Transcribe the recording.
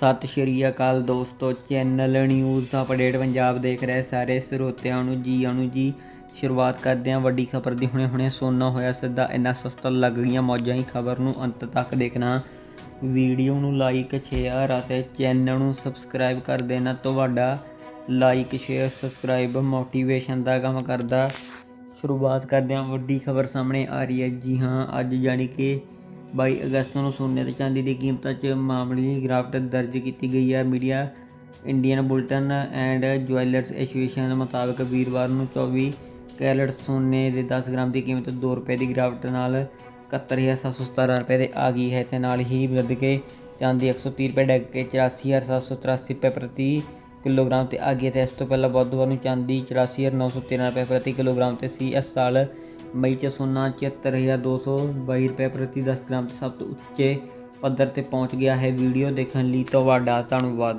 ਸਤਿ ਸ਼੍ਰੀ ਅਕਾਲ ਦੋਸਤੋ channel news update Punjab ਦੇਖ ਰਹੇ ਸਾਰੇ ਸਰੋਤਿਆਂ ਨੂੰ ਜੀ ਆਣੂ ਜੀ। ਸ਼ੁਰੂਆਤ ਕਰਦੇ ਹਾਂ ਵੱਡੀ ਖਬਰ ਦੀ। ਹੁਣੇ ਹੁਣੇ ਸੋਨਾ ਹੋਇਆ ਸਿੱਧਾ, ਇੰਨਾ ਸਸਤਾ ਲੱਗ ਗਈਆਂ ਮੌਜਾਂ ਹੀ ਖਬਰ ਨੂੰ ਅੰਤ ਤੱਕ ਦੇਖਣਾ। ਵੀਡੀਓ ਨੂੰ ਲਾਈਕ ਸ਼ੇਅਰ ਅਤੇ ਚੈਨਲ ਨੂੰ ਸਬਸਕ੍ਰਾਈਬ ਕਰ ਦੇਣਾ। ਤੁਹਾਡਾ ਲਾਈਕ ਸ਼ੇਅਰ ਸਬਸਕ੍ਰਾਈਬ ਮੋਟੀਵੇਸ਼ਨ ਦਾ ਕੰਮ ਕਰਦਾ। ਸ਼ੁਰੂਆਤ ਕਰਦੇ ਹਾਂ ਵੱਡੀ ਖਬਰ ਸਾਹਮਣੇ ਆ ਰਹੀ ਹੈ। ਜੀ ਹਾਂ, ਅੱਜ ਜਾਣੀ ਕਿ 22 ਅਗਸਤ ਨੂੰ ਸੋਨੇ ਤੇ ਚਾਂਦੀ ਦੀ ਕੀਮਤਾਂ 'ਚ ਮਾਮੂਲੀ ਗਿਰਾਵਟ ਦਰਜ ਕੀਤੀ ਗਈ ਹੈ। Media, Indian bullion and jewellers association ਮੁਤਾਬਕ ਵੀਰਵਾਰ ਨੂੰ 24 ਕੈਰਟ ਸੋਨੇ ਦੇ 10 ਗ੍ਰਾਮ ਦੀ ਕੀਮਤ 2 ਰੁਪਏ ਦੀ ਗਿਰਾਵਟ ਨਾਲ 71717 ਰੁਪਏ ਤੇ ਆ ਗਈ ਹੈ। ਤੇ ਨਾਲ ਹੀ ਵੱਧ ਕੇ ਚਾਂਦੀ 130 ਰੁਪਏ, ਡੱਗ ਕੇ 84783 ਰੁਪਏ ਪ੍ਰਤੀ ਕਿਲੋਗ੍ਰਾਮ ਤੇ ਆ ਗਈ ਹੈ। ਤੇ ਇਸ ਤੋਂ ਪਹਿਲਾਂ ਬੁੱਧਵਾਰ ਨੂੰ ਚਾਂਦੀ 84913 ਰੁਪਏ ਪ੍ਰਤੀ ਕਿਲੋਗ੍ਰਾਮ ਤੇ ਸੀ। ਇਸ ਸਾਲ ਮਈ ਚ ਸੋਨਾ 74222 ਰੁਪਏ ਪ੍ਰਤੀ 10 ਗ੍ਰਾਮ ਸਭ ਤੋਂ ਉੱਚੇ ਪੱਧਰ ਤੇ ਪਹੁੰਚ ਗਿਆ ਹੈ। ਵੀਡੀਓ ਦੇਖਣ ਲਈ ਤੁਹਾਡਾ ਧੰਨਵਾਦ।